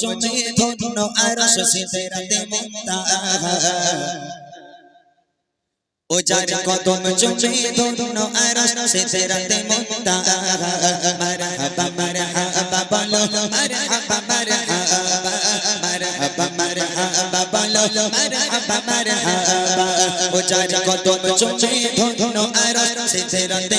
চুমে ধন্য আরশ সিদরাতে মুনতাহা ও যার কদম চুমে ধন্য আরশ সিদরাতে মুনতাহা মারহাবা মারহাবা বলো, মারহাবা মারহাবা। মারহাবা মারহাবা বলো, মারহাবা মারহাবা। ও যার কদম চুমে ধন্য আরশ সিদরাতে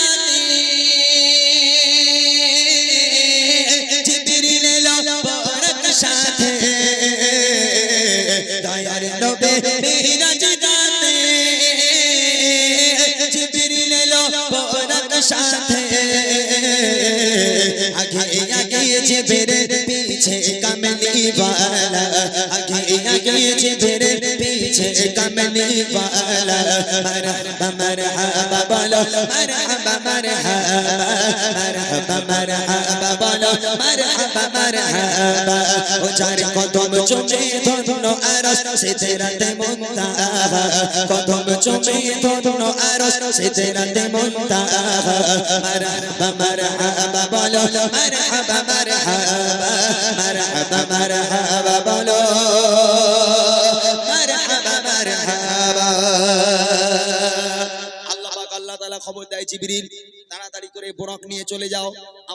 وعلا مرحبا مرحبا بلا مرحبا مرحبا مرحبا مرحبا بلا مرحبا مرحبا وجار قدم جمعي ধন্য আরস সেতে রাতে মন্তা কদম জমি ধন্য আরস সেতে রাতে মন্তা মারহাবা মারহাবা বলো মারহাবা মারহাবা মারহাবা মারহাবা বলো জিবরিল তাড়াতাড়ি করে বোরক নিয়ে চলে যাও।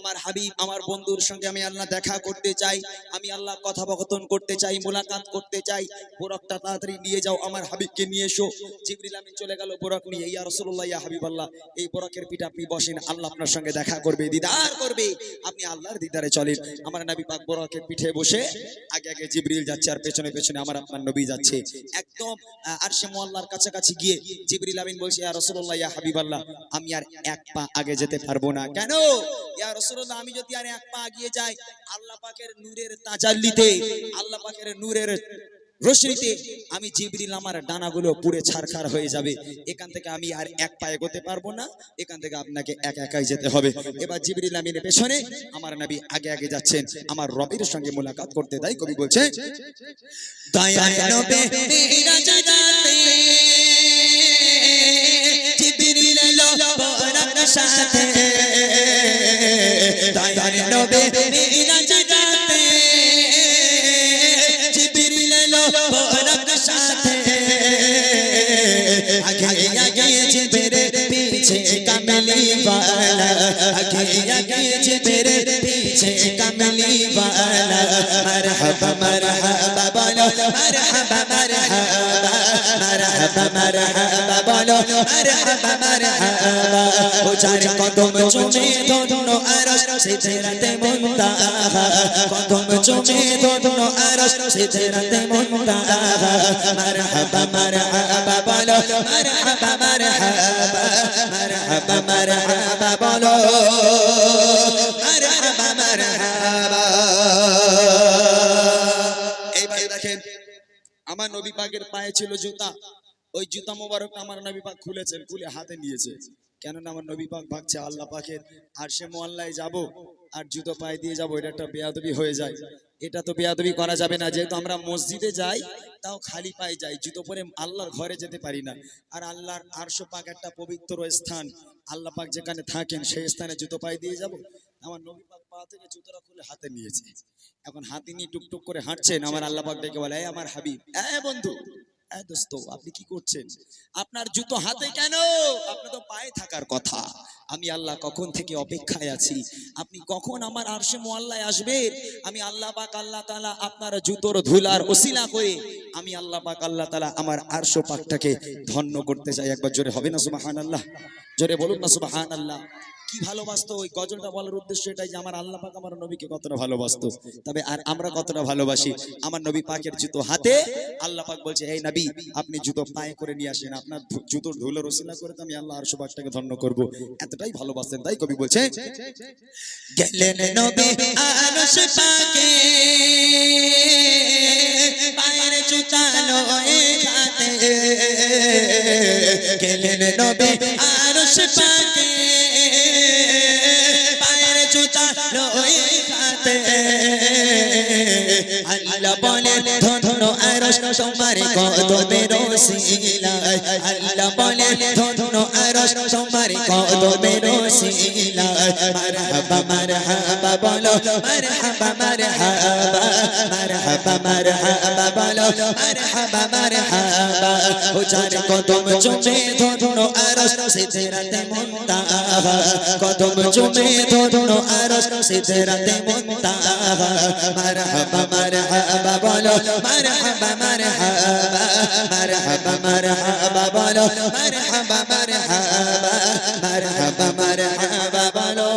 আমার হাবিব আমার বন্ধুর সঙ্গে আমি আল্লাহ দেখা করতে চাই আমি আল্লাহ কথোপকথন করতে চাই মোলাকাত করতে চাই। বোরকটা তাড়াতাড়ি নিয়ে যাও আমার হাবিবকে নিয়ে এসো। জিবরিল আমি চলে গেল বোরক নিয়ে। ইয়া রাসূলুল্লাহ ইয়া হাবিব আল্লাহ এই বোরকের পিঠে আপনি বসেন আল্লাহ আপনার সঙ্গে দেখা করবে দিদার করবে। আপনি আল্লাহর দিদারে চলেন। আমার নবী পাক বোরকের পিঠে বসে আগে আগে জিবরিল যাচ্ছে আর পেছনে পেছনে আমার আপনার নবী যাচ্ছে। একদম আহ, আরশে মোয়াল্লার কাছাকাছি গিয়ে জিবরিল আমিন বলছে ইয়া রাসূলুল্লাহ ইয়া হাবিবাল্লাহ আমি আর এক পা আগে যেতে পারব না। কেন? ইয়া রাসূলুল্লাহ আমি যদি আর এক পা যাই, আল্লাহ পাকের নূরের তাজাল্লিতে, আল্লাহ পাকের নূরের রশ্মিতে আমি জিবরিল আমার ডানাগুলো পুড়ে ছারখার হয়ে যাবে। এখান থেকে আমি আর এক পা এগোতে পারব না, এখান থেকে আপনাকে এক একাই যেতে হবে। এবার জিবরিল আমিনের পেছনে আমার নবী আগে আগে যাচ্ছেন, আমার রবের সঙ্গে মোলাকাত করতে। তাই কবি বলছে সাথে বলো মারহাবা মারহাবা মারহাবা মারহাবা বলো মারহাবা মারহাবা ও চার কদম চুমে ধন্য আরশ সিজদাতে মুনতাহা কদম চুমে ধন্য আরশ সিজদাতে মুনতাহা মারহাবা মারহাবা বলো মারহাবা মারহাবা মারহাবা মারহাবা বলো মারহাবা মারহাবা আমার নবী পাকের পায়ে ছিল জুতা। ওই জুতা মোবারক আমার নবী পাক খুলেছেন, খুলে হাতে নিয়েছে। কেননা আমার নবী পাক ভাবছে আল্লাহ পাকের। আর সে মোয়াল্লায় যাব আর জুতো পায়ে দিয়ে যাব, এটা একটা বেয়াদবি হয়ে যায়। এটা তো বেয়াদবি করা যাবে না, যেহেতু আমরা মসজিদে যাই, তাও খালি পায়ে যাই। জুতো পরে আল্লাহর ঘরে যেতে পারি না। আর আল্লাহর আরশো পাক একটা পবিত্র স্থান। আল্লাহ পাক যেখানে থাকেন, সেই স্থানে জুতো পায়ে দিয়ে যাব। আমার নবী পাক পা থেকে জুতোটা খুলে হাতে নিয়েছে। এখন হাতি নিয়ে টুকটুক করে হাঁটছেন, আমার আল্লাহ পাক ডেকে বলে "এই আমার হাবিব, এ বন্ধু, এ দোস্ত, আপনি কি করছেন? আপনার জুতো হাতে কেন? আপনি তো পায়ে থাকার কথা। আমি আল্লাহ কখন থেকে অপেক্ষায় আছি? আপনি কখন আমার আরশে মোয়াল্লায় আসবেন? আমি আল্লাহ পাক, আল্লাহ তাআলা আপনার জুতোর ধুলার ওসিলা করে আমি আল্লাহ পাক, আল্লাহ তাআলা আমার আরশ পাকটাকে ধন্য করতে চাই। একবার জোরে হবে না, সুবহানাল্লাহ? জোরে বলুন না, সুবহানাল্লাহ। কি ভালোবাসতো ওই গজলটা বলার উদ্দেশ্য এটাই যে আমার আল্লাহ পাক আমার নবীকে কতটা ভালোবাসতো। তবে আর আমরা কতটা ভালোবাসি? আমার নবী পাকের জুতো হাতে আল্লাহ পাক বলছে এই নবী, আপনি জুতো পায়ে করে নিয়ে আসেন। আপনার জুতোর ধুলো রসিলা করে তো আমি আল্লাহ আর পাকটাকে ধন্য করব। এতটাই ভালোবাসেন। তাই কবি বলছে গেলেন নবী আরশ পাকে পাকে পায়ের জুতা রই খাতে আল্লাহ বলেন ধন্য আরশ তোমার কদমের ওসিলা ধন্য আরশ তোমার কদমে রসিলায় মারহাবা মারহাবা বলো, মারহাবা মারহাবা। মারহাবা মারহাবা বলো, মারহাবা মারহাবা। ও যার কদম চুমে ধন্য আরশ সিদরাতে মুনতাহা কদম চুমে বলো, মারহাবা মারহাবা মারহাবা মারহাবা মারহাবা বলো